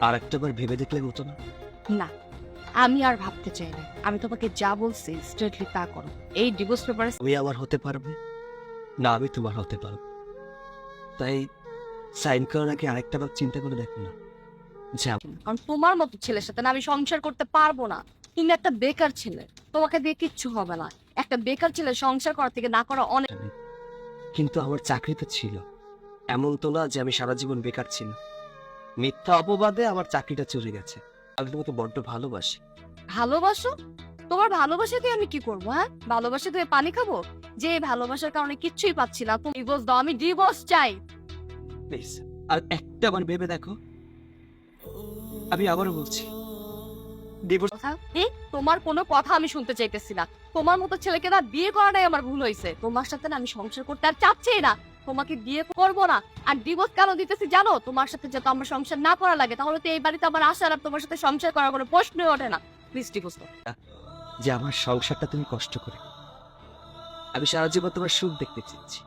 আর ভেবে দেখলে হতো না? না আমি আর ভাবতে চাই না। আমি তোমাকে যা বলছি স্ট্রেটলি তা করো। এই ডিভোর্স পেপারে আমি আমার হতে পারবে? না আমি তোমার হতে পারব। তাই সাইন করার আগে আরেকটা বার চিন্তা করে দেখো না। কারণ তোমার মতো ছেলের সাথে না আমি সংসার করতে পারব না। তুমি একটা বেকার ছেলে তোমাকে দিয়ে কিচ্ছু হবে না। একটা বেকার ছেলে সংসার করার থেকে না করা অনেক কিন্তু আমার চাকরি তো ছিল। এমন তো না যে আমি সারা জীবন বেকার ছিল মিথ্যা অপবাদে আমার চাকরিটা চলে গেছে। আমি তোমাকে বড্ড ভালোবাসি। ভালোবাসো? তোমার ভালোবাসা দিয়ে আমি কি করব হ্যাঁ? ভালোবাসা দিয়ে পানি খাব? যে ভালোবাসার কারণে কিচ্ছুই পাচ্ছি না তুমি ডিভোর্স দাও আমি ডিভোর্স চাই। প্লিজ আর একটা বার ভেবে দেখো। আমি আবারও বলছি ডিভোর্স তোমার কোনো কথা আমি শুনতে চাইতেছি না। তোমার মতো ছেলেকে না বিয়ে করাটাই আমার ভুল হয়েছে। তোমার সাথে না আমি সংসার করতে আর চাচ্ছি না। তোমাকে বিয়ে করব না। আর ডিভোর্স কেন দিতেছি জানো? তোমার সাথে যাতে আমার সংসার না করা লাগে তাহলে তো এই বাড়িতে আমার আসার আর তোমার সাথে সংসার করার কোনো প্রশ্নই ওঠে না। প্লিজ ডিভোর্স যে আমার সংসারটা তুমি কষ্ট করে আমি সারা জীবন তোমার সুখ দেখতে চেয়েছি।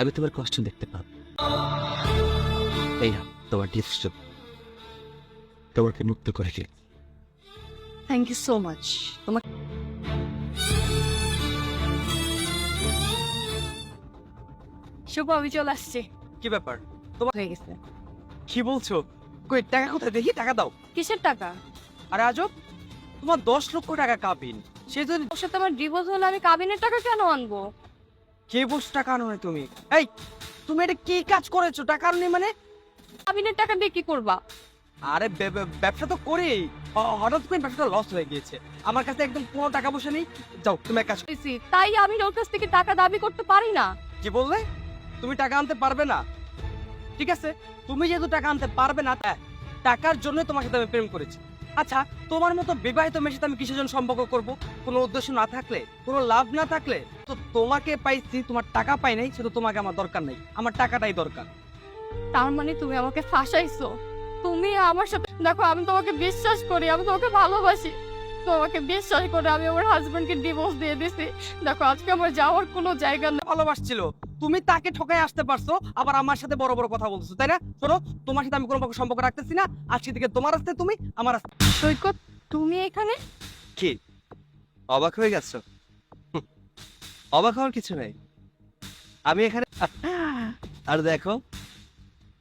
আমি তোমার কষ্ট দেখতে পাবো। এই তোমার ডিভোর্স তোমাকে মুক্ত করে দিল থ্যাংক ইউ সো মাচ তোমার শুভ আমি চলে আসছি। কি ব্যাপার? হয়ে গেছে। কি বলছো? কই টাকা কোথায়? দেখি টাকা দাও। কিসের টাকা? আরে আজব তোমার দশ লক্ষ টাকা কাবিন। সেই জন্য ওর সাথে আমার ডিভোর্স হলে আমি কাবিনের টাকা কেন আনব? কে বস টাকা নয় তুমি? এই তুমি এটা কি কাজ করেছ? টাকা নেই মানে? কাবিনের টাকা দিয়ে কি করবা? আরে ব্যবসা তো করি। হঠাৎ করে ব্যবসাটা লস হয়ে গিয়েছে। আমার কাছে একদম কোনো টাকা পয়সা নেই। যাও তুমি এক কাজ তাই আমি ওর কাছ থেকে টাকা দাবি করতে পারি না। কি বললে? তুমি টাকা আনতে পারবে না। ঠিক আছে? তুমি যেহেতু টাকা আনতে পারবে না টাকার জন্য তোমার সাথে আমি প্রেম করেছি। আচ্ছা তোমার মতো বিবাহিত মেয়ের সাথে আমি কিসের জন্য সম্পর্ক করব? কোনো উদ্দেশ্য না থাকলে? কোনো লাভ না থাকলে? তো তোমাকে পাইছি তোমার টাকা পাই নাই শুধু তোমাকে আমার দরকার নেই। আমার টাকাটাই দরকার। তার মানে তুমি আমাকে ফাঁসাইছো। তুমি আমার সাথে দেখো আমি তোমাকে বিশ্বাস করি আমি তোমাকে ভালোবাসি। তোমাকে বিশ্বাস করে আমি আমার হাজবেন্ডকে ডিভোর্স দিয়ে দিছি। দেখো আজকে আমার যাওয়ার কোনো জায়গা নেই। ভালোবাসছিল। তুমি তাকে ঠকাই আসতে পারছ আবার আমার সাথে বড় বড় কথা বলছো তাই না? শোনো তোমার সাথে আমি কোনো প্রকার সম্পর্ক রাখতেছি না আজকে থেকে তোমার আসতে তুমি আমার আসতে সৈকত তুমি এখানে? কি? অবাক হয়ে গেছো? অবাক হওয়ার কিছু নেই। আমি এখানে আর দেখো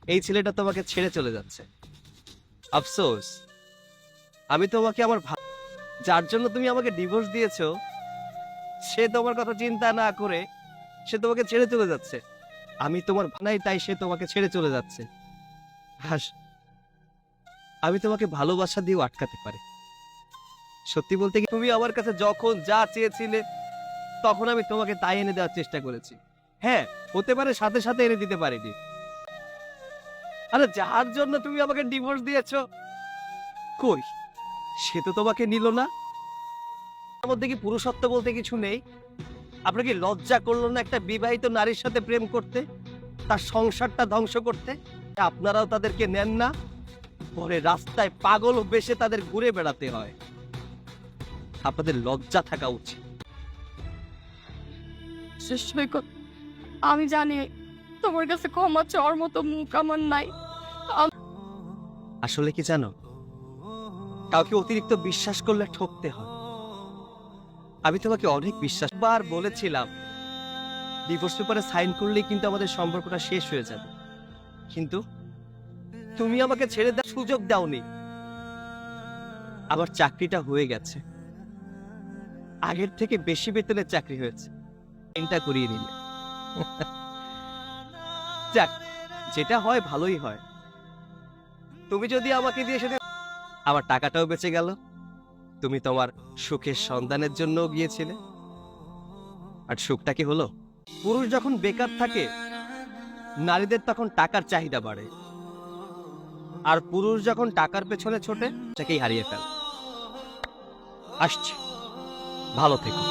এই ছেলেটা তোমাকে ছেড়ে চলে যাচ্ছে। আফসোস। আমি তোমাকে আমার যার জন্য তুমি আমাকে ডিভোর্স দিয়েছ সে তোমার কথা চিন্তা না করে সে তোমাকে ছেড়ে চলে যাচ্ছে। আমি তোমার ভানাই তাই সে তোমাকে ছেড়ে চলে যাচ্ছে। হাস, আমি তোমাকে ভালোবাসা দিয়েও আটকাতে পারি। সত্যি বলতে কি, তুমি আমার কাছে যখন যা চেয়েছিলে, তখন আমি তোমাকে তাই এনে দেওয়ার চেষ্টা করেছি। হ্যাঁ হতে পারে সাথে সাথে এনে দিতে পারিনি। আরে, যার জন্য তুমি আমাকে ডিভোর্স দিয়েছ? কই? সে তো তোমাকে নিল না? মধ্যে কি পুরুষত্ব বলতে কিছু নেই? আপনার কি লজ্জা করল না একটা বিবাহিত নারীর সাথে প্রেম করতে? তার সংসারটা ধ্বংস করতে? আপনারাও তাদেরকে নেন না? পরে রাস্তায় পাগল বেশে তাদের ঘুরে বেড়াতে হয়। আপনাদের লজ্জা থাকা উচিত। আমি জানি তোমার কাছে ক্ষমা চাওয়ার মতো মুখ আমার নাই। আসলে কি জানো? কাউকে অতিরিক্ত বিশ্বাস করলে ঠকতে হয়। আমি তোমাকে অনেক বিশ্বাস বার বলেছিলাম ডিভোর্স পেপারে সাইন করলেই কিন্তু আমাদের সম্পর্কটা শেষ হয়ে যাবে। কিন্তু তুমি আমাকে ছেড়ে দেওয়ার সুযোগ দাওনি। আমার চাকরিটা হয়ে গেছে। আগের থেকে বেশি বেতনের চাকরি হয়েছে। এটা করিয়ে নিলে। যাক, যেটা হয় ভালোই হয়। তুমি যদি আমাকে দিয়ে সেটা আমার টাকাটাও বেঁচে গেল। তুমি তোমার সুখের সন্ধানের জন্য গিয়েছিলে? আর সুখটা কি হলো? পুরুষ যখন বেকার থাকে, নারীদের তখন টাকার চাহিদা বাড়ে। আর পুরুষ যখন টাকার পেছনে ছোটে তাকেই হারিয়ে ফেল। আসছে। ভালো থেকো।